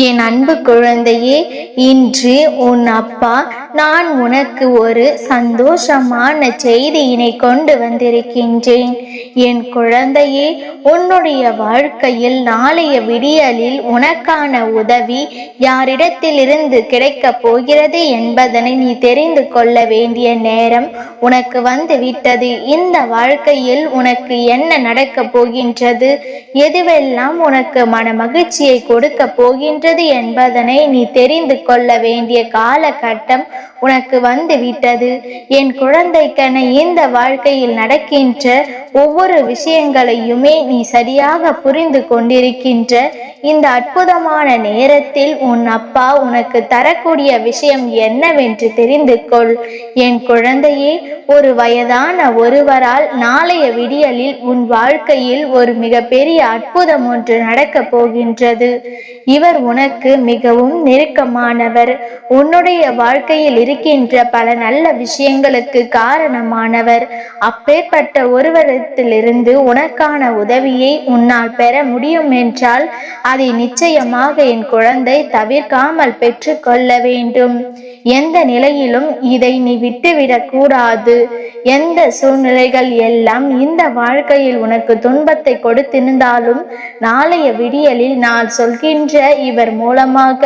என் அன்பு குழந்தையே இன்று உன் அப்பா நான் உனக்கு ஒரு சந்தோஷமான செய்தியினை கொண்டு வந்திருக்கின்றேன். என் குழந்தையே உன்னுடைய வாழ்க்கையில் நாளைய விடியலில் உனக்கான உதவி யாரிடத்திலிருந்து கிடைக்கப் போகிறது என்பதனை நீ தெரிந்து கொள்ள வேண்டிய நேரம் உனக்கு வந்து விட்டது இந்த வாழ்க்கையில் உனக்கு என்ன நடக்கப் போகின்றது? எதுவெல்லாம் உனக்கு மன மகிழ்ச்சியை கொடுக்க போகின்றது என்பதனை நீ தெரிந்து கொள்ள வேண்டிய காலகட்டம் உனக்கு வந்து விட்டது. என் குழந்தைக்கென இந்த வாழ்க்கையில் நடக்கின்ற ஒவ்வொரு விஷயங்களையுமே நீ சரியாக புரிந்து கொண்டிருக்கின்ற இந்த அற்புதமான நேரத்தில் உன் அப்பா உனக்கு தரக்கூடிய விஷயம் என்னவென்று தெரிந்து கொள். என் குழந்தையே ஒரு வயதான ஒருவரால் நாளைய விடியலில் உன் வாழ்க்கையில் ஒரு மிகப்பெரிய அற்புதம் ஒன்று நடக்கப் போகின்றது. இவர் உனக்கு மிகவும் நெருக்கமானவர். உன்னுடைய வாழ்க்கையில் இருக்கின்ற பல நல்ல விஷயங்களுக்கு காரணமானவர். அப்பேற்பட்ட ஒருவரத்திலிருந்து உனக்கான உதவியை உன்னால் பெற முடியும் என்றால் அதை நிச்சயமாக என் குழந்தை தவிர்க்காமல் பெற்றுக்கொள்ள வேண்டும். எந்த நிலையிலும் இதை நீ விட்டுவிடக் கூடாது. எந்த சூழ்நிலைகள் எல்லாம் இந்த வாழ்க்கையில் உனக்கு துன்பத்தை கொடுத்திருந்தாலும் நாளைய விடியலில் நான் சொல்கின்ற இவர் மூலமாக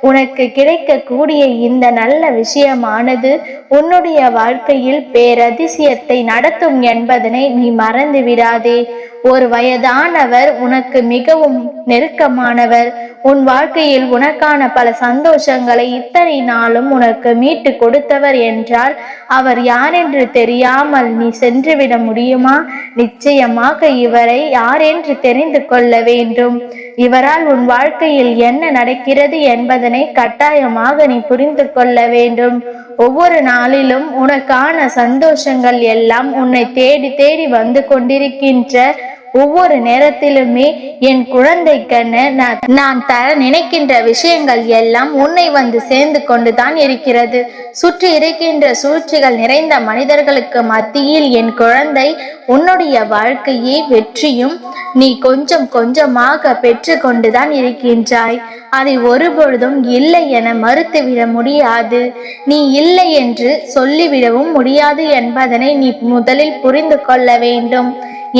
உனக்கு கிடைக்கக்கூடிய இந்த நல்ல விஷயமானது உன்னுடைய வாழ்க்கையில் பேரதிசயத்தை நடத்தும் என்பதனை நீ மறந்து விடாதே. ஒரு வயதானவர் உனக்கு மிகவும் நெருக்கமானவர். உன் வாழ்க்கையில் உனக்கான பல சந்தோஷங்களை இத்தனை நாளும் உனக்கு மீட்டு கொடுத்தவர் என்றால் அவர் யாரென்று தெரியாமல் நீ சென்றுவிட முடியுமா? நிச்சயமாக இவரை யாரென்று தெரிந்து கொள்ள வேண்டும். இவரால் உன் வாழ்க்கையில் என்ன நடக்கிறது என்பதனை கட்டாயமாக நீ புரிந்து கொள்ள வேண்டும். ஒவ்வொரு நாளிலும் உனக்கான சந்தோஷங்கள் எல்லாம் உன்னை தேடி தேடி வந்து கொண்டிருக்கின்ற ஒவ்வொரு நேரத்திலுமே என் குழந்தைக்கென நான் தர நினைக்கின்ற விஷயங்கள் எல்லாம் உன்னை வந்து சேர்ந்து கொண்டுதான் இருக்கிறது. சுற்றி இருக்கின்ற சூழ்ச்சிகள் நிறைந்த மனிதர்களுக்கு மத்தியில் என் குழந்தை உன்னுடைய வாழ்க்கையே வெற்றியும் நீ கொஞ்சம் கொஞ்சமாக பெற்று கொண்டுதான் இருக்கின்றாய். அதை ஒருபொழுதும் இல்லை என மறுத்துவிட முடியாது. நீ இல்லை என்று சொல்லிவிடவும் முடியாது என்பதனை நீ முதலில் புரிந்து கொள்ள வேண்டும்.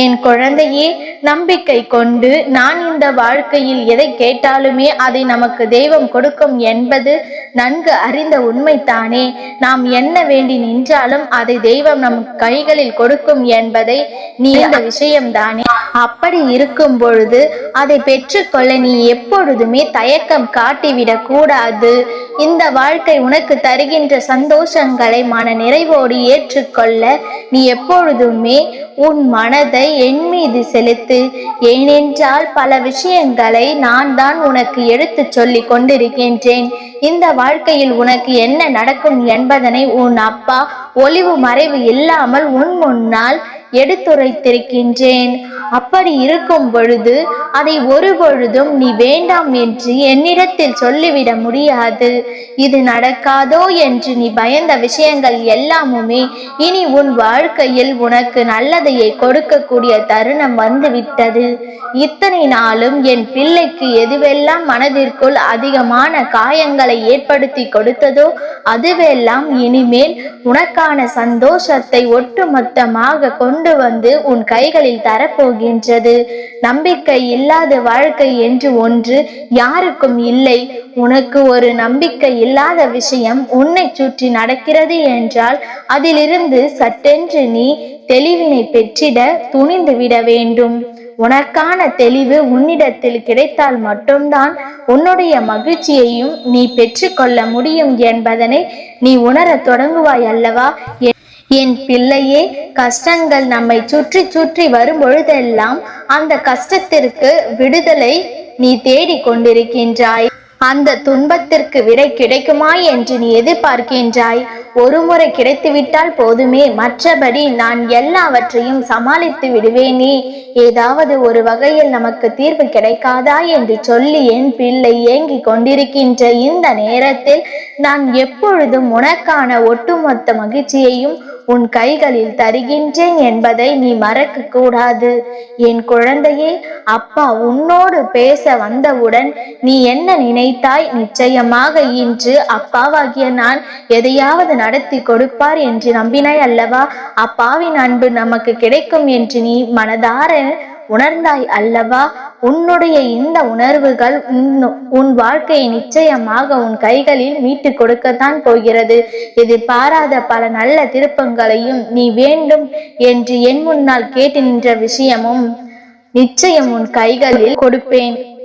என் குழந்தையே நம்பிக்கை கொண்டு நான் இந்த வாழ்க்கையில் எதை கேட்டாலுமே அதை நமக்கு தெய்வம் கொடுக்கும் என்பது நன்கு அறிந்த உண்மைத்தானே நாம் என்ன வேண்டி நின்றாலும் அதை தெய்வம் நம் கைகளில் கொடுக்கும் என்பதை நீ இந்த விஷயம்தானே. அப்படி இருக்கும் பொழுது அதை பெற்றுக்கொள்ள நீ எப்பொழுதுமே தயக்கம் காட்டிவிடக் கூடாது. இந்த வாழ்க்கை உனக்கு தருகின்ற சந்தோஷங்களை மன நிறைவோடு ஏற்றுக்கொள்ள நீ எப்பொழுதுமே உன் மனதை என் மீது செலுத்து. ஏனென்றால் பல விஷயங்களை நான் தான் உனக்கு எடுத்து சொல்லி கொண்டிருக்கின்றேன். இந்த வாழ்க்கையில் உனக்கு என்ன நடக்கும் என்பதனை உன் அப்பா ஒளிவு மறைவு இல்லாமல் உன் முன்னால் எடுத்துரைத்திருக்கின்றேன். அப்படி இருக்கும் பொழுது அதை ஒரு பொழுதும் நீ வேண்டாம் என்று என்னிடத்தில் சொல்லிவிட முடியாது. இது நடக்காதோ என்று நீ பயந்த விஷயங்கள் எல்லாமுமே இனி உன் வாழ்க்கையில் உனக்கு நல்லதையை கொடுக்கக்கூடிய தருணம் வந்துவிட்டது. இத்தனை நாளும் என் பிள்ளைக்கு எதுவெல்லாம் மனதிற்குள் அதிகமான காயங்களை ஏற்படுத்தி கொடுத்ததோ அதுவெல்லாம் இனிமேல் உனக்கான சந்தோஷத்தை ஒட்டுமொத்தமாக கொண்டு கொண்டு வந்து உன் கைகளில் தரப்போகின்றது. நம்பிக்கை இல்லாத வாழ்க்கை என்று ஒன்று யாருக்கும் இல்லை. உனக்கு ஒரு நம்பிக்கை இல்லாத விஷயம் உன்னை சுற்றி நடக்கிறது என்றால் அதிலிருந்து சட்டென்று நீ தெளிவினை பெற்றிட துணிந்து விட வேண்டும். உனக்கான தெளிவு உன்னிடத்தில் கிடைத்தால் மட்டும்தான் உன்னுடைய மகிழ்ச்சியையும் நீ பெற்றுக்கொள்ள முடியும் என்பதனை நீ உணரத் தொடங்குவாய் அல்லவா என்- பிள்ளையே கஷ்டங்கள் நம்மை சுற்றி சுற்றி வரும் பொழுதெல்லாம் அந்த கஷ்டத்திற்கு விடுதலை நீ தேடிக் கொண்டிருக்கின்றாய். அந்த துன்பத்திற்கு விடை கிடைக்குமா என்று நீ எதிர்பார்க்கின்றாய். ஒரு முறை கிடைத்துவிட்டால் போதுமே. மற்றபடி நான் எல்லாவற்றையும் சமாளித்து விடுவேனே. ஏதாவது ஒரு வகையில் நமக்கு தீர்வு கிடைக்காதா என்று சொல்லி என் பிள்ளை ஏங்கிக் கொண்டிருக்கின்ற இந்த நேரத்தில் நான் எப்பொழுதும் உனக்கான ஒட்டுமொத்த மகிழ்ச்சியையும் உன் கைகளில் தருகின்றேன் என்பதை நீ மறக்க கூடாது என் குழந்தையே அப்பா உன்னோடு பேச வந்தவுடன் நீ என்ன நினைத்தாய்? நிச்சயமாக இன்று அப்பாவாகிய நான் எதையாவது நடத்தி கொடுப்பார் என்று நம்பினாய் அல்லவா? அப்பாவின் அன்பு நமக்கு கிடைக்கும் என்று நீ மனதார உணர்ந்தாய் அல்லவா? உன்னுடைய இந்த உணர்வுகள் உன்- வாழ்க்கையை நிச்சயமாக உன் கைகளில் மீட்டு கொடுக்கத்தான் போகிறது. எதிர்பாராத பல நல்ல திருப்பங்களையும் நீ வேண்டும் என்று என் முன்னால் கேட்டு நின்ற விஷயமும் நிச்சயம் உன் கைகளில் கொடுப்பேன்.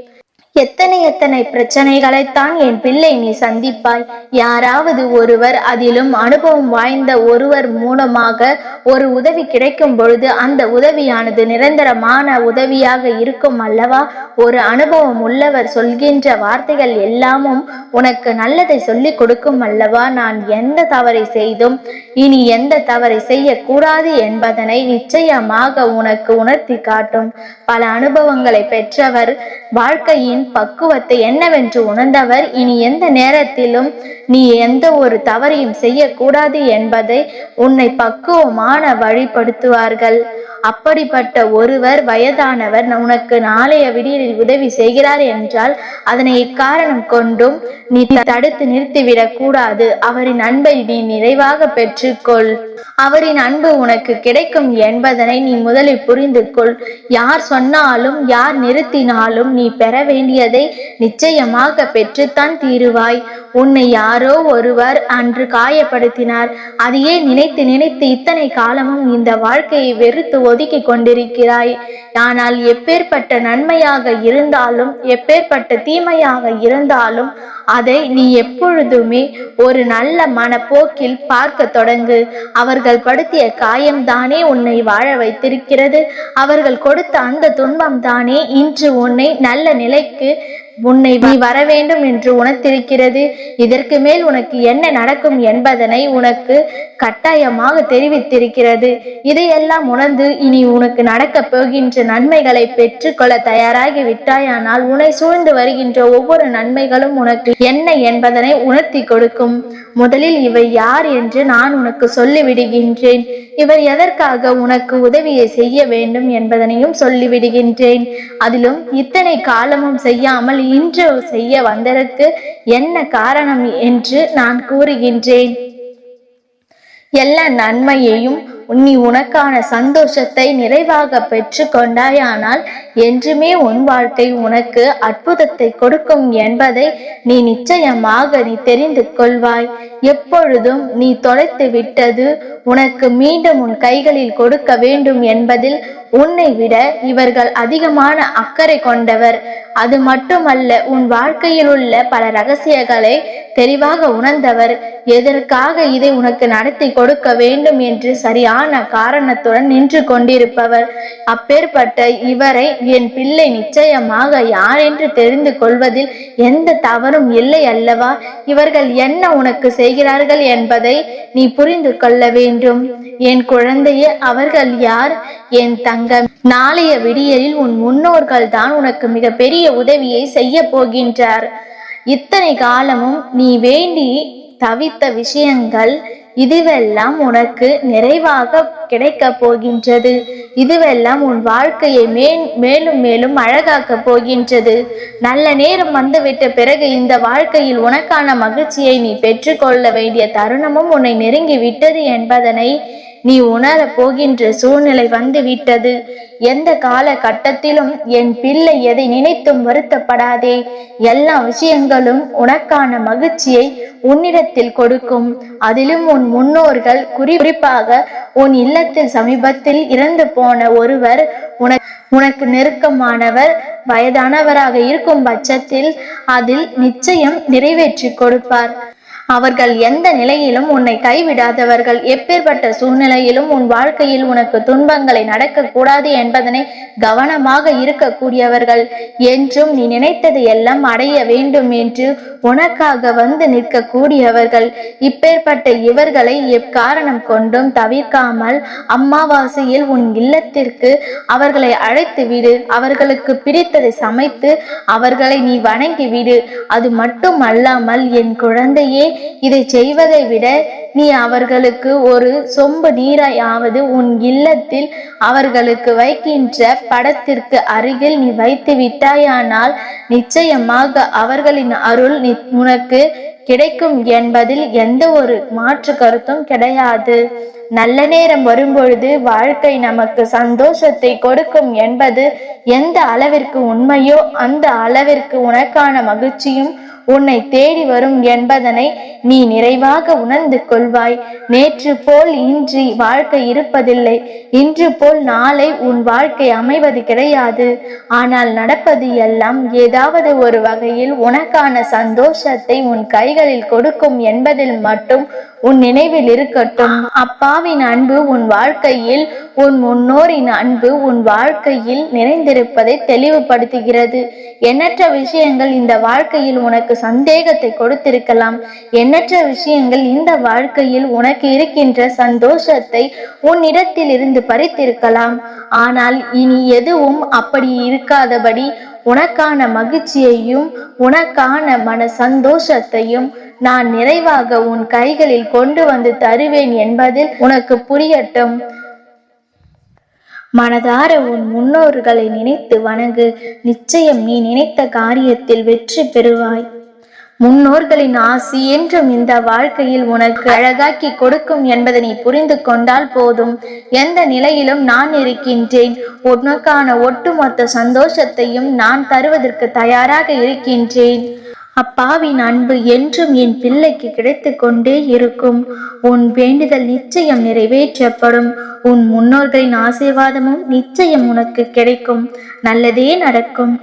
எத்தனை எத்தனை பிரச்சனைகளைத்தான் என் பிள்ளை நீ சந்திப்பாய். யாராவது ஒருவர் அதிலும் அனுபவம் வாய்ந்த ஒருவர் மூலமாக ஒரு உதவி கிடைக்கும் பொழுது அந்த உதவியானது நிரந்தரமான உதவியாக இருக்கும் அல்லவா? ஒரு அனுபவம் உள்ளவர் சொல்கின்ற வார்த்தைகள் எல்லாமும் உனக்கு நல்லதை சொல்லிக் கொடுக்கும் அல்லவா? நான் எந்த தவறை செய்தும் இனி எந்த தவறை செய்யக்கூடாது என்பதனை நிச்சயமாக உனக்கு உணர்த்தி காட்டும். பல அனுபவங்களை பெற்றவர் வாழ்க்கையின் பக்குவத்தை என்னவென்று உணர்ந்தவர். இனி எந்த நேரத்திலும் நீ எந்த ஒரு தவறையும் செய்யக்கூடாது என்பதை உன்னை பக்குவமான வழிபடுத்துவார்கள் அப்படிப்பட்ட ஒருவர் வயதானவர் உனக்கு நாளைய விடியலில் உதவி செய்கிறார் என்றால் அதனை இக்காரணம் கொண்டும் நீ தடுத்து நிறுத்திவிடக் கூடாது. அவரின் அன்பை நீ நிறைவாக பெற்றுக்கொள். அவரின் அன்பு உனக்கு கிடைக்கும் என்பதனை நீ முதலில் புரிந்து கொள் யார் சொன்னாலும் யார் நிறுத்தினாலும் நீ பெற வேண்டியதை நிச்சயமாக பெற்றுத்தான் தீருவாய். உன்னை யாரோ ஒருவர் அன்று காயப்படுத்தினார். அதையே நினைத்து நினைத்து இத்தனை காலமும் இந்த வாழ்க்கையை வெறுத்து ஒதுக்கி கொண்டிருக்கிறாய் ஆனால் எப்பேற்பட்ட நன்மையாக இருந்தாலும் எப்பேற்பட்ட தீமையாக இருந்தாலும் அதை நீ எப்பொழுதுமே ஒரு நல்ல மனப்போக்கில் பார்க்க தொடங்கு. அவர்கள் படுத்திய காயம்தானே உன்னை வாழ வைத்திருக்கிறது. அவர்கள் கொடுத்த அந்த துன்பம் தானே இன்று உன்னை நல்ல நிலைக்கு உன்னை நீ வர வேண்டும் என்று உணர்த்திருக்கிறது. இதற்கு மேல் உனக்கு என்ன நடக்கும் என்பதனை உனக்கு கட்டாயமாக தெரிவித்திருக்கிறது. இதையெல்லாம் உணர்ந்து இனி உனக்கு நடக்கப் போகின்ற நன்மைகளை பெற்றுக்கொள்ள தயாராகி விட்டாயானால் உன்னை சூழ்ந்து வருகின்ற ஒவ்வொரு நன்மைகளும் உனக்கு என்ன என்பதனை உணர்த்தி கொடுக்கும். முதலில் இவை யார் என்று நான் உனக்கு சொல்லிவிடுகின்றேன். இவர் எதற்காக உனக்கு உதவியை செய்ய வேண்டும் என்பதனையும் சொல்லிவிடுகின்றேன். அதிலும் இத்தனை காலமும் செய்யாமல் இன்று செய்ய வந்ததற்கு என்ன காரணம் என்று நான் கூறுகின்றேன். எல்லா நன்மையையும் நீ உனக்கான சந்தோஷத்தை நிறைவாக பெற்று கொண்டாயானால் என்றுமே உன் வாழ்க்கை உனக்கு அற்புதத்தை கொடுக்கும் என்பதை நீ நிச்சயமாக நீ தெரிந்து கொள்வாய். எப்பொழுதும் நீ தொலைத்து விட்டது உனக்கு மீண்டும் உன் கைகளில் கொடுக்க வேண்டும் என்பதில் உன்னை விட இவர்கள் அதிகமான அக்கறை கொண்டவர். அது மட்டுமல்ல உன் வாழ்க்கையில் உள்ள பல ரகசியங்களை தெளிவாக உணர்ந்தவர் எதற்காக இதை உனக்கு நடத்தி கொடுக்க வேண்டும்? என்று சரியான காரணத்துடன் நின்று கொண்டிருப்பவர். அப்பேற்பட்ட இவரை என் பிள்ளை நிச்சயமாக யார் என்று தெரிந்து கொள்வதில் எந்த தவறும் இல்லை அல்லவா? இவர்கள் என்ன உனக்கு செய்கிறார்கள் என்பதை நீ புரிந்து கொள்ள வேண்டும். என் குழந்தையே அவர்கள் யார்? என் தங்கம் நாளைய விடியலில் உன் முன்னோர்கள் தான் உனக்கு மிகப்பெரிய உதவியை செய்ய போகின்றார். இத்தனை காலமும் நீ வேண்டி தவித்த விஷயங்கள் இதுவெல்லாம் உனக்கு நிறைவாக கிடைக்க போகின்றது. இதுவெல்லாம் உன் வாழ்க்கையை மேன் மேலும் மேலும் அழகாக்க போகின்றது. நல்ல நேரம் வந்துவிட்ட பிறகு இந்த வாழ்க்கையில் உனக்கான மகிழ்ச்சியை நீ பெற்றுக்கொள்ள வேண்டிய தருணமும் உன்னை நெருங்கி விட்டது என்பதனை நீ உணர போகின்ற சூழ்நிலை வந்து விட்டது எந்த காலகட்டத்திலும் என் பிள்ளை எதை நினைத்தும் வருத்தப்படாதே. எல்லா விஷயங்களும் உனக்கான மகிழ்ச்சியை உன்னிடத்தில் கொடுக்கும். அதிலும் உன் முன்னோர்கள் குறி குறிப்பாக உன் இல்லத்தில் சமீபத்தில் இறந்து போன ஒருவர் உனக்கு உனக்கு நெருக்கமானவர் வயதானவராக இருக்கும் பட்சத்தில் அதில் நிச்சயம் நிறைவேற்றி கொடுப்பார். அவர்கள் எந்த நிலையிலும் உன்னை கைவிடாதவர்கள். எப்பேற்பட்ட சூழ்நிலையிலும் உன் வாழ்க்கையில் உனக்கு துன்பங்களை நடக்கக்கூடாது என்பதனை கவனமாக இருக்கக்கூடியவர்கள். என்றும் நீ நினைத்தது எல்லாம் அடைய வேண்டும் என்று உனக்காக வந்து நிற்கக்கூடியவர்கள். இப்பேற்பட்ட இவர்களை எக்காரணம் கொண்டும் தவிர்க்காமல் அம்மாவாசையில் உன் இல்லத்திற்கு அவர்களை அழைத்து விடு. அவர்களுக்கு பிடித்ததை சமைத்து அவர்களை நீ வணங்கி விடு. அது மட்டும் அல்லாமல் என் குழந்தையே இதை செய்வதை விட நீ அவர்களுக்கு ஒரு சொம்பு நீராயாவது உன் இல்லத்தில் அவர்களுக்கு வைக்கின்ற படத்திற்கு அருகில் நீ வைத்து விட்டாயானால் நிச்சயமாக அவர்களின் அருள் நி- உனக்கு கிடைக்கும் என்பதில் எந்த ஒரு மாற்று கருத்தும் கிடையாது. நல்ல நேரம் வரும்பொழுது வாழ்க்கை நமக்கு சந்தோஷத்தை கொடுக்கும் என்பது எந்த அளவிற்கு உண்மையோ அந்த அளவிற்கு உனக்கான மகிழ்ச்சியும் உன்னை தேடி வரும் என்பதனை நீ நிறைவாக உணர்ந்து கொள்வாய். நேற்று போல் இன்றி வாழ்க்கை இருப்பதில்லை. இன்று போல் நாளை உன் வாழ்க்கை அமைவது கிடையாது. ஆனால் நடப்பது எல்லாம் ஏதாவது ஒரு வகையில் உனக்கான சந்தோஷத்தை உன் கைகளில் கொடுக்கும் என்பதில் மட்டும் உன் நினைவில் இருக்கட்டும். அப்பாவின் அன்பு உன் வாழ்க்கையில் உன் முன்னோரின் அன்பு உன் வாழ்க்கையில் நிறைந்திருப்பதை தெளிவுபடுத்துகிறது. எண்ணற்ற விஷயங்கள் இந்த வாழ்க்கையில் உனக்கு சந்தேகத்தை கொடுத்திருக்கலாம். எண்ணற்ற விஷயங்கள் இந்த வாழ்க்கையில் உனக்கு இருக்கின்ற சந்தோஷத்தை உன்னிடத்தில் இருந்து பறித்திருக்கலாம். ஆனால் இனி எதுவும் அப்படி இருக்காதபடி உனக்கான மகிழ்ச்சியையும் உனக்கான மன சந்தோஷத்தையும் நான் நிறைவாக உன் கைகளில் கொண்டு வந்து தருவேன் என்பதில் உனக்கு புரியட்டும். மனதார உன் முன்னோர்களை நினைத்து வணங்கு. நிச்சயம் நீ நினைத்த காரியத்தில் வெற்றி பெறுவாய். முன்னோர்களின் ஆசி என்றும் இந்த வாழ்க்கையில் உனக்கு அழகாக்கி கொடுக்கும் என்பதை நீ புரிந்து கொண்டால் போதும். எந்த நிலையிலும் நான் இருக்கின்றேன். உனக்கான ஒட்டுமொத்த சந்தோஷத்தையும் நான் தருவதற்கு தயாராக இருக்கின்றேன். அப்பாவின் அன்பு என்றும் என் பிள்ளைக்கு கிடைத்து கொண்டே இருக்கும். உன் வேண்டுதல் நிச்சயம் நிறைவேற்றப்படும். உன் முன்னோர்களின் ஆசீர்வாதமும் நிச்சயம் உனக்கு கிடைக்கும். நல்லதே நடக்கும்.